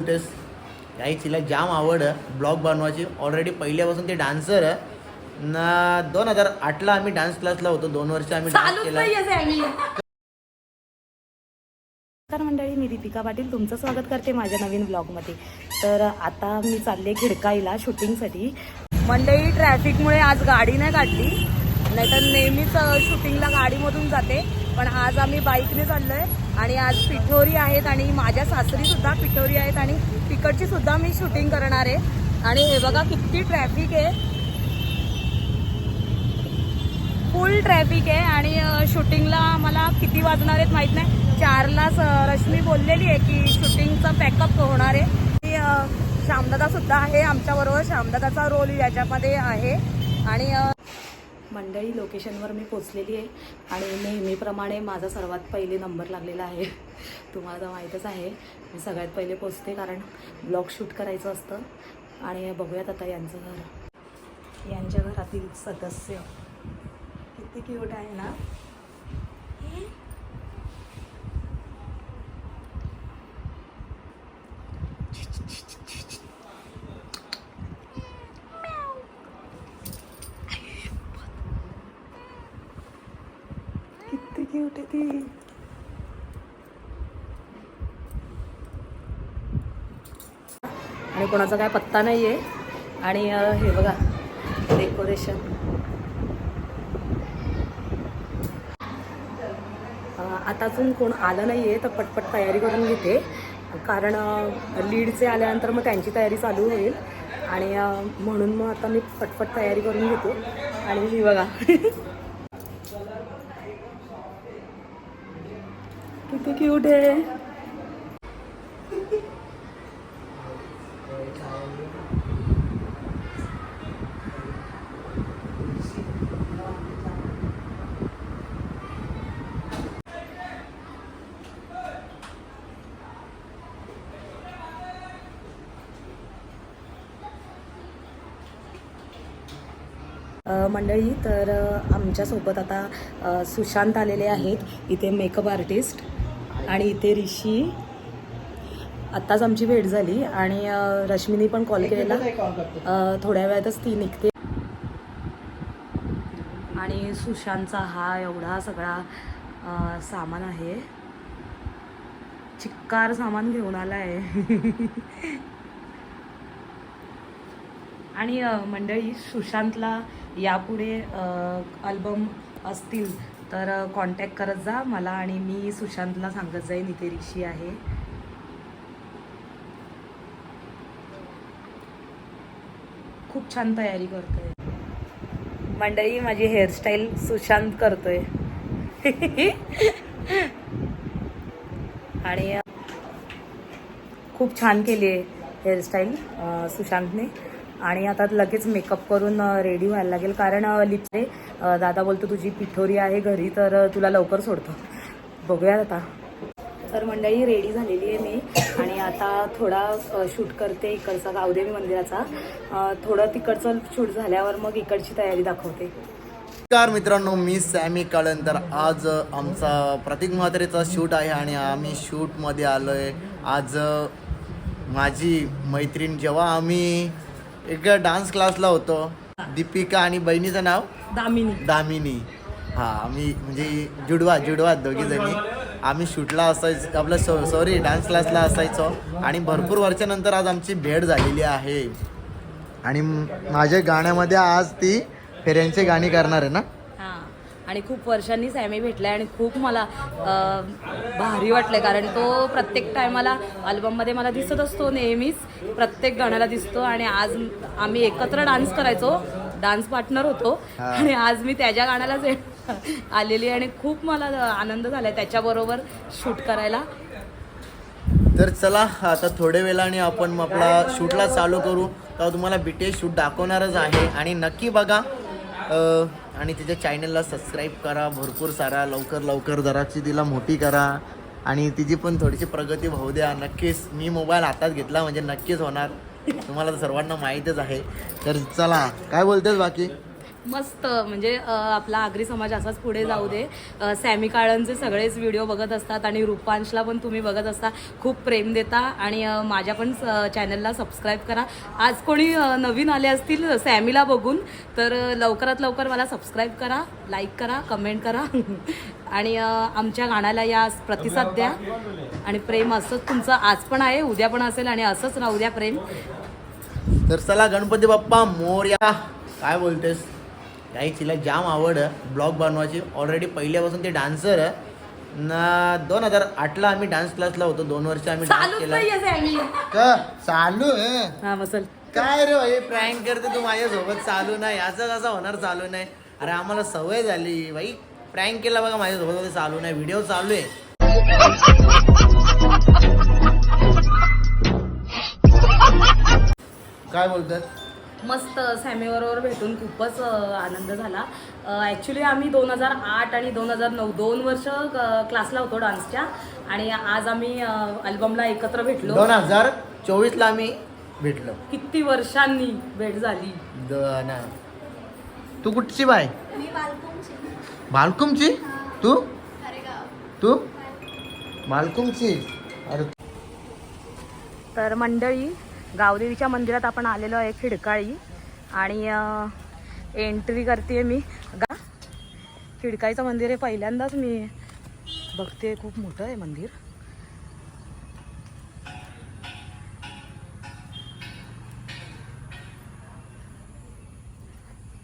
काही तिला जाम आवड ब्लॉग बनवायची. ऑलरेडी पहिल्यापासून ते डान्सर ना दोन हजार आठला आम्ही डान्स क्लासला होतो. दोन वर्ष आम्ही डान्स केला. नमस्कार मंडळी मी दीपिका पाटील तुमचं स्वागत करते माझ्या नवीन ब्लॉगमध्ये तर आता मी चालले खिडकाईला शूटिंगसाठी मंडळी ट्रॅफिकमुळे आज गाडी नाही काढली. नाहीतर नेहमीच शूटिंगला गाडीमधून जाते. पण आज आम्ही बाईकने चाललोय. आणि आज पिठोरी आहेत आणि माझ्या सासरी सुद्धा पिठोरी आहेत आणि तिकडची सुद्धा मी शूटिंग करणार आहे. आणि हे बघा किती ट्रॅफिक आहे. फुल ट्रॅफिक आहे आणि शूटिंगला मला किती वाजणार आहेत माहीत नाही. चारला स- रश्मी बोललेली आहे की शूटिंगचा पॅकअप होणार आहे. श्यामदादा सुद्धा आहे आमच्याबरोबर. श्यामदादाचा रोल याच्यामध्ये आहे. आणि मंडळी लोकेशनवर मी पोचलेली आहे आणि नेहमीप्रमाणे माझा सर्वात पहिले नंबर लागलेला आहे. तुम्हाला तर माहीतच आहे मी सगळ्यात पहिले पोचते कारण ब्लॉग शूट करायचं असतं आणि बघूयात आता यांचं घर. यांच्या घरातील सदस्य. किती क्यूट आहे ना किती क्यूट आहे ती आणि कोणाचा काय पत्ता नाही आहे आणि हे बघा डेकोरेशन आता अजून कोण आलं नाही आहे तर पटपट तयारी करून घेते. कारण लीडचे आल्यानंतर मग त्यांची तयारी चालू होईल. आणि म्हणून मग आता मी पटपट तयारी करून घेतो. आणि ही बघा. किती क्यूट आहे. मंडळी तर आमच्यासोबत आता सुशांत आलेले आहेत. इथे मेकअप आर्टिस्ट आणि इथे ऋषी. आत्ताच आमची भेट झाली आणि रश्मीनी पण कॉल. केलेला थोड्या वेळातच ती निघते. आणि सुशांतचा हा एवढा सगळा सामान आहे. चिक्कार सामान घेऊन आला आहे आणि मंडळी सुशांतला यापुढे अल्बम असतील तर कॉन्टॅक्ट करत जा. मला आणि मी सुशांतला सांगत जाईन इथे ऋषी आहे. खूप छान तयारी करतोय. मंडळी माझी हेअरस्टाईल सुशांत करतोय. आणि खूप छान केली आहे हेअरस्टाईल सुशांतने. आणि आता लगेच मेकअप करून रेडी व्हायला लागेल. कारण लिपचे दादा बोलतो तुझी पिठोरी आहे घरी तर तुला लवकर सोडतो. बघूयात आता. तर मंडळी रेडी झालेली आहे मी. आणि आता थोडा शूट करते इकडचा गावदेवी मंदिराचा. थोडं तिकडचं शूट झाल्यावर मग इकडची तयारी दाखवते. नमस्कार मित्रांनो मी सॅमी कळन तर आज आमचा प्रतीक म्हात्रेचा शूट आहे आणि आम्ही शूटमध्ये आलो आहे आज माझी मैत्रीण जेव्हा आम्ही एक डान्स क्लासला होतो दीपिका आणि बहिणीचं नाव? दामिनी. दामिनी. हा आम्ही म्हणजे जुडवा जुडवा दोघी जणी आम्ही शूटला असायचो आपलं सॉ सॉरी डान्स क्लासला असायचो. आणि भरपूर वर्षानंतर आज आमची भेट झालेली आहे. आणि माझ्या गाण्यामध्ये आज ती फेऱ्यांची गाणी करणार आहे ना? हां. आणि खूप वर्षांनी सॅमी भेटलाय आणि खूप मला भारी वाटलंय. कारण तो प्रत्येक टायमाला अल्बममध्ये मला दिसत असतो नेहमीच. प्रत्येक गाण्याला दिसतो आणि आज आम्ही एकत्र डान्स करायचो. डान्स पार्टनर होतो. आणि आज मी त्याच्या गाण्यालाच आलेली आणि खूप मला आनंद झालाय त्याच्याबरोबर शूट करायला. तर चला आता थोड्या वेळाने आपण आपला शूटला चालू करू. तेव्हा तुम्हाला बीटीएस शूट दाखवणारच आहे. आणि नक्की बघा आणि तिच्या चॅनलला सबस्क्राईब करा. भरपूर सारा लवकर लवकर जराची तिला मोठी करा. आणि तिची पण थोडीशी प्रगती होऊ द्या. नक्कीच मी मोबाईल हातात घेतला म्हणजे नक्कीच होणार. तुम्हाला सर्वांना माहीतच आहे. तर चला काय बोलतेस बाकी? मस्त म्हणजे आपला आगरी समाज असाच पुढे जाऊ दे. सॅमी काळनचे सगळेच व्हिडिओ बघत असतात आणि रूपांशला पण तुम्ही बघत असता. खूप प्रेम देता आणि माझ्या पण चॅनलला सबस्क्राईब करा. आज कोणी नवीन आले असतील सॅमीला बघून तर लवकरात लवकर मला सबस्क्राईब करा लाईक करा कमेंट करा. आणि आमच्या गाण्याला या प्रतिसाद द्या. आणि प्रेम असंच तुमचं आज पण आहे उद्या पण असेल आणि असंच राहू द्या प्रेम. तर चला गणपती बाप्पा मोर्या. काय बोलतेस? काही तिला जाम आवड ब्लॉग बनवायची. ऑलरेडी पहिल्यापासून ते डान्सर ना दोन हजार आठला आम्ही डान्स क्लासला होतो. दोन वर्ष आम्ही डान्स केला. का? चालू आहे? हा मसल काय रे भाई? प्रँक करते तू माझ्यासोबत. चालू नाही. असं कसं होणार चालू नाही? अरे आम्हाला सवय झाली. भाई प्रँक केला बघा माझ्यासोबत. चालू नाही. व्हिडिओ चालू आहे. काय बोलतात मस्त सॅमीबरोबर भेटून खूपच आनंद झाला. ॲक्च्युली आम्ही दोन हजार आठ आणि दोन हजार नऊ दोन वर्ष क्लासला होतो डान्सच्या आणि आज आम्ही अल्बमला एकत्र भेटलो. दोन हजार चोवीसला आम्ही भेटलो. किती वर्षांनी भेट झाली. तू कुठची बाय? बालकुमची तू? तू? बालकुमची अरे तर मंडळी गावदेवीच्या मंदिरात आपण आलेलो आहे खिडकाळी. आणि एंट्री करते मी. गा खिडकाळीचं मंदिर आहे पहिल्यांदाच मी बघते खूप मोठं आहे मंदिर.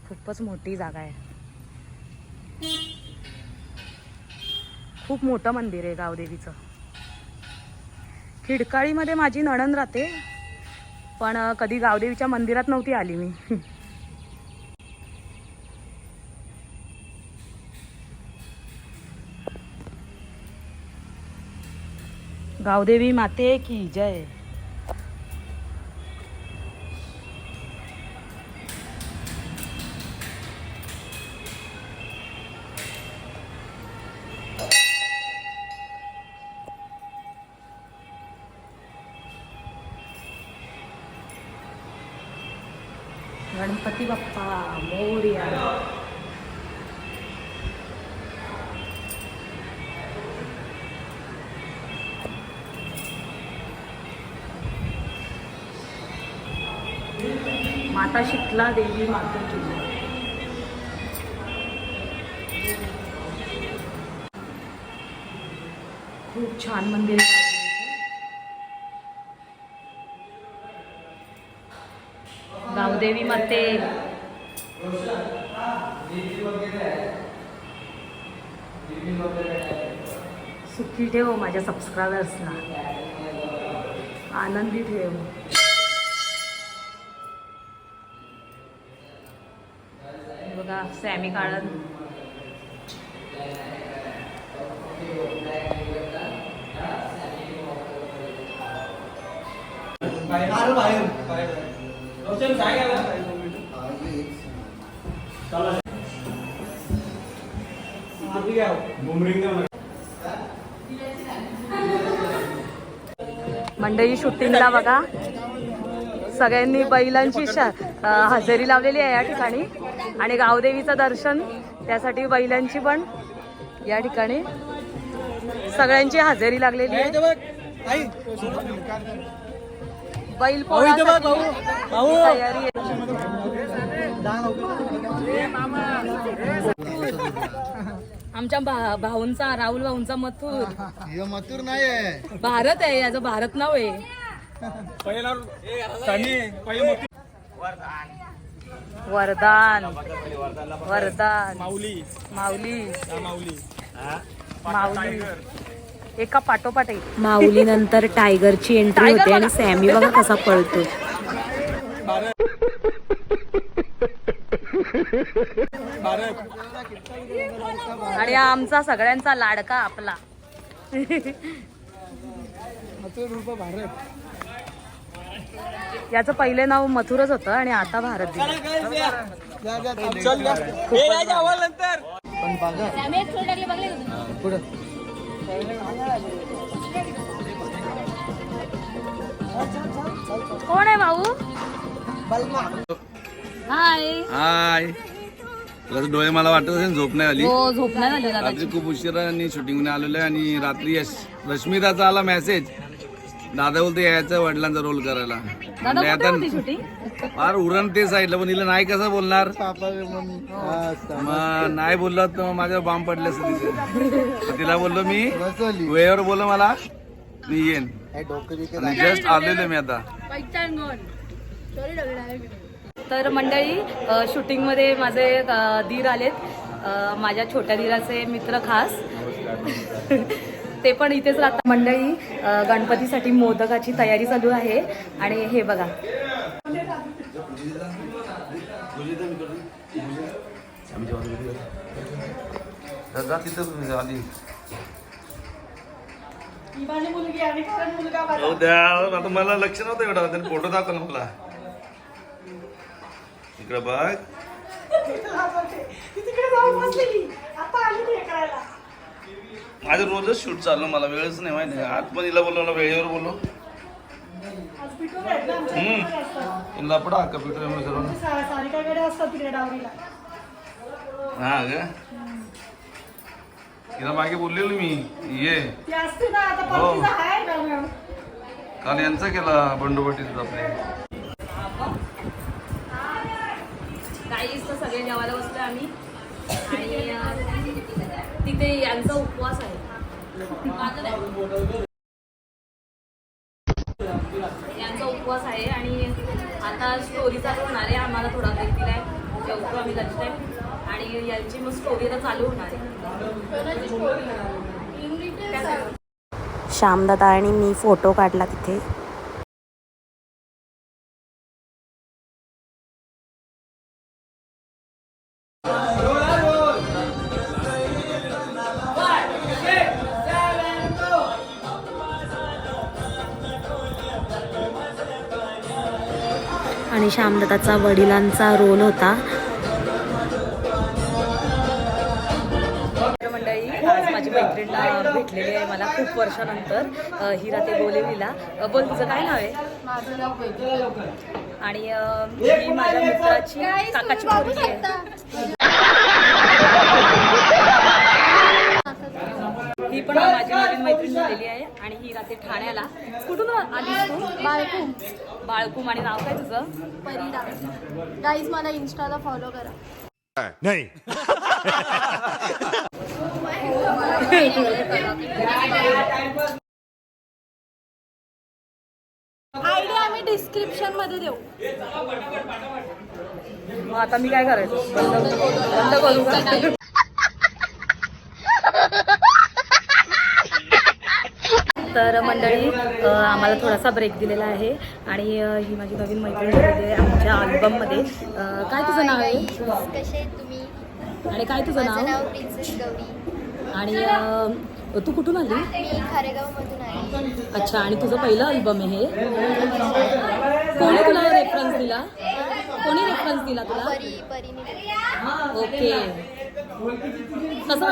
खूपच मोठी जागा आहे. खूप मोठं मंदिर आहे गावदेवीचं. खिडकाळीमध्ये माझी नणंद राहते. पण कधी गावदेवीच्या मंदिरात नव्हती आली मी. गावदेवी माते की जय. माता शीतला देवी मातेची खूप छान मंदिर आहे. गावदेवी माते. सुखी ठेव माझ्या सबस्क्रायबर्सना आनंदी ठेव. बघा सॅमी काळन मंडळी शूटिंगला बघा. सगळ्यांनी बैलांची हजेरी लावलेली आहे या ठिकाणी. आणि गावदेवीचं दर्शन त्यासाठी बैलांची पण या ठिकाणी सगळ्यांची हजेरी लागलेली आहे. बैल तयारी आमच्या भा- भाऊंचा राहुल भाऊंचा मथुर. हे मथुर नाही भारत आहे याचं भारत नाव आहे. वरदान. वरदान. माऊली. माऊली. माऊली. एका पाठोपाठ एक माऊली नंतर टायगरची एंट्री होते आणि सॅमी बघा कसा पळतो. आणि आमचा सगळ्यांचा लाडका आपला. याचं पहिले नाव मथुरच होतं आणि आता भारत कोण आहे भाऊ? हाय हाय तुला डोळे मला वाटत असेल झोप नाही आली. हो झोप नाही दादा रात्री खूप उशिरा आणि शूटिंग आलेलो आहे आणि रात्री यश- रश्मिताचा आला मेसेज दादा बोलते यायचं वडिलांचा रोल करायला. कुठे आता फार उरण ते साईडला पण हिला नाही कसं बोलणार? मग नाही बोललं तर माझ्या बाम पडले असं तिथे. तिला बोललो मी वेळेवर बोललो मला मी येईन. जस्ट आलेलो मी आता. तर मंडळी शूटिंगमध्ये माझे दीर आलेत. माझ्या छोट्या दीराचे मित्र खास. ते पण इथेच राहतात. मंडळी गणपतीसाठी मोदकाची तयारी चालू आहे. आणि हे बघा. आता मला लक्ष नव्हतं एवढं. त्याने फोटो दाखवला मला. इकडे बघ. माझं रोजच शूट चाललं मला वेळच नाही माहिती. आज पण हिला बोललो वेळेवर बोललो हम्म. लपडा कम्प्युटर हा ग. हिला मागे बोललेलो मी ये. हो. काल यांचा केला बंडोबटीचा आपले. सगळे जेवायला बसले आम्ही. आणि तिथे यांचा उपवास आहे. यांचा उपवास आहे आणि आता स्टोरी चालू होणार आहे. आम्हाला थोडा ब्रेक दिलाय. जेवतो आम्ही टाईम आणि यांची मग स्टोरी आता चालू होणार आहे. श्यामदादा आणि मी फोटो काढला तिथे. आणि त्याचा वडिलांचा रोल होता. आज माझी मैत्रीण भेटलेली आहे मला खूप वर्षानंतर. हिरा ते बोलेलीला बोल तुझं काय नाव आहे? आणि मी माझ्या मित्राची काकाची मुलगी आहे ही पण माझी नवीन मैत्रीण झालेली आहे आणि ही राहते ठाण्याला. कुठून आलीस तू? बाळकूम. बाळकूम आणि नाव काय तुझं? परिडा गाईज मला इन्स्टाला फॉलो करा. नहीं. आयडी आम्ही डिस्क्रिप्शनमध्ये देऊ. मग आता मी काय करायचं? बंद बंद करू का? तर मंडळी आम्हाला थोडासा ब्रेक दिलेला आहे. आणि ही माझी नवीन मैत्रीण आहे आमच्या अल्बममध्ये काय तुझं नाव आहे? कसे आहेत तुम्ही? आणि काय तुझं नाव? नाव प्रिन्सेस गौरी आणि तू कुठून आली? अच्छा आणि तुझं पहिलं अल्बम आहे हे? कोणी तुला रेफरन्स दिला? कोणी रेफरन्स दिला तुला? ओके. कसं?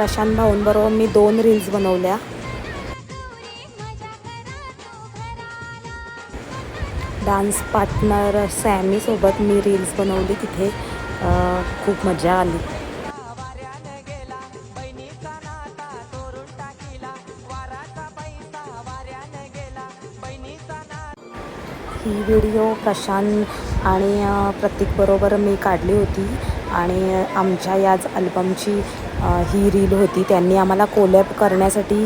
प्रशांत भाऊंबरोबर मी दोन रील्स बनवल्या. डान्स पार्टनर सॅमीसोबत मी रील्स बनवली तिथे. खूप मजा आली. ही व्हिडिओ प्रशांत आणि प्रतीकबरोबर मी काढली होती. आणि आमच्या याच अल्बमची ही रील होती. त्यांनी आम्हाला कोलॅब करण्यासाठी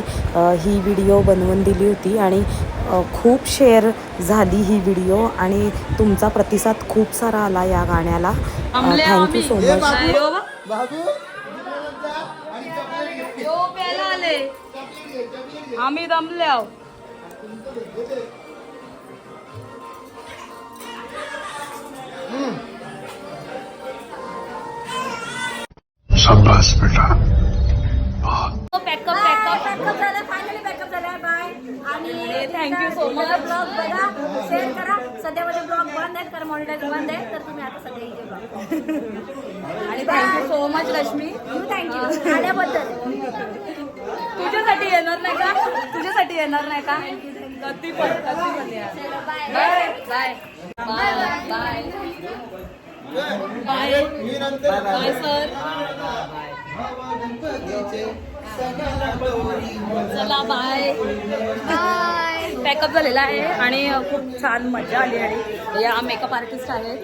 ही व्हिडिओ बनवून दिली होती आणि खूप शेअर झाली ही व्हिडिओ आणि तुमचा प्रतिसाद खूप सारा आला या गाण्याला. थँक्यू सो मच आम्ही. Pack up pack up backup झालं फायनली बॅकअप झालाय बाय आणि thank you so much blog बघा शेअर करा. सध्या माझे ब्लॉग बंद आहेत मॉनिटाईज बंद आहे तर तुम्ही आता सध्या इथे बघा. आणि thank you so much Rashmi thank you आल्याबद्दल. तुझ्यासाठी येणार नाही का? तुझ्यासाठी येणार नाही का? कधी पण कधी पण या. Bye bye bye bye bye bye sir चला बाय बाय पॅकअप झालेला आहे आणि खूप छान मजा आली आणि या मेकअप आर्टिस्ट आहेत.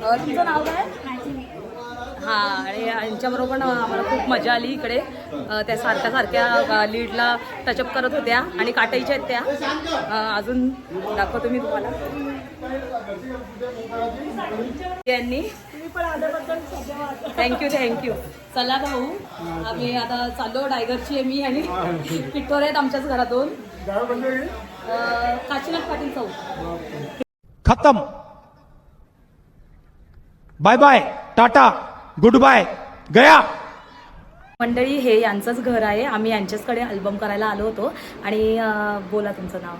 तुमचं नाव काय? हा आणि यांच्याबरोबर आम्हाला खूप मजा आली इकडे. त्या सारख्या सारख्या लीडला टचअप करत होत्या आणि काटायच्या आहेत त्या. अजून दाखवतो मी तुम्हाला. यांनी थँक्यू थँक्यू चला भाऊ आम्ही आता चाललो डायगरची मी आणि पिठोर आहेत आमच्याच घरातून. काशीनाथ पाटील चौक. खत्म. Bye bye tata good bye गया. मंडळी हे यांचंच घर आहे. आम्ही यांच्याचकडे अल्बम करायला आलो होतो. आणि बोला तुमचं नाव.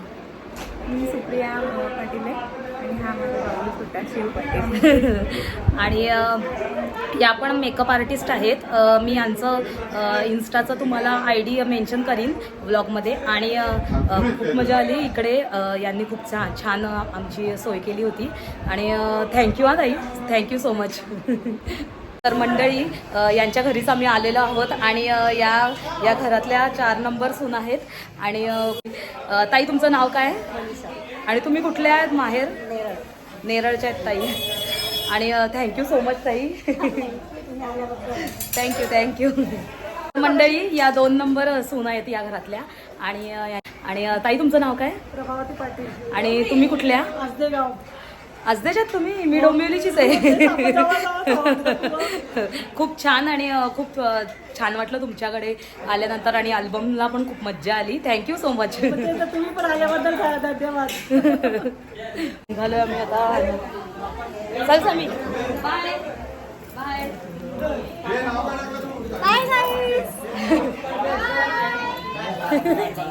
मी सुप्रिया पाटील आहे. आणि या पण मेकअप आर्टिस्ट आहेत. मी यांचं इन्स्टाचं तुम्हाला आय डी मेन्शन करीन ब्लॉगमध्ये आणि खूप मजा आली इकडे. यांनी खूप छान छान आमची सोय केली होती. आणि थँक्यू हा ताई. थँक्यू सो मच तर मंडळी यांच्या घरीच आम्ही आलेलो आहोत. आणि या या घरातल्या चार नंबर सून आहेत. आणि ताई तुमचं नाव काय? आणि तुम्ही कुठले आहेत माहेर? नेरळच्या आहेत ताई. आणि थँक्यू सो मच ताई. थँक्यू थँक्यू मंडळी या दोन नंबर सून आहेत या घरातल्या. आणि आणि ताई तुमचं नाव काय? प्रभावती पाटील. आणि तुम्ही कुठल्या? आजदेगाव आजदेच्यात तुम्ही मी डोंबिवलीचीच आहे खूप छान आणि खूप छान वाटलं तुमच्याकडे आल्यानंतर आणि अल्बमला पण खूप मज्जा आली. थँक्यू सो मच तुम्ही पण आल्याबद्दल धन्यवाद. निघालोय आम्ही आता. चल Sami bye. Bye. Bye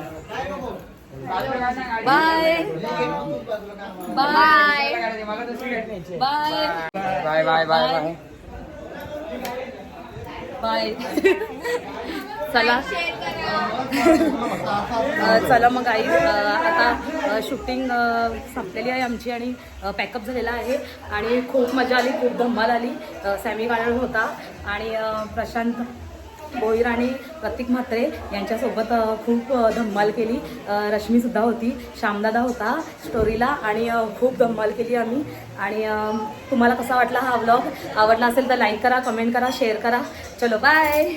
bye. Bye. Bye. Bye bye bye bye. चला. चला मग आई आता शूटिंग संपलेली आहे आमची आणि पॅकअप झालेला आहे. आणि खूप मजा आली खूप धम्माल आली. सॅमी गायड होता. आणि प्रशांत भोईर आणि प्रतीक म्हात्रे यांच्यासोबत खूप धम्माल केली. रश्मीसुद्धा होती. श्यामदादा होता स्टोरीला आणि खूप धम्माल केली आम्ही. आणि तुम्हाला कसा वाटला हा व्लॉग आवडला असेल तर लाईक करा कमेंट करा शेअर करा. चलो बाय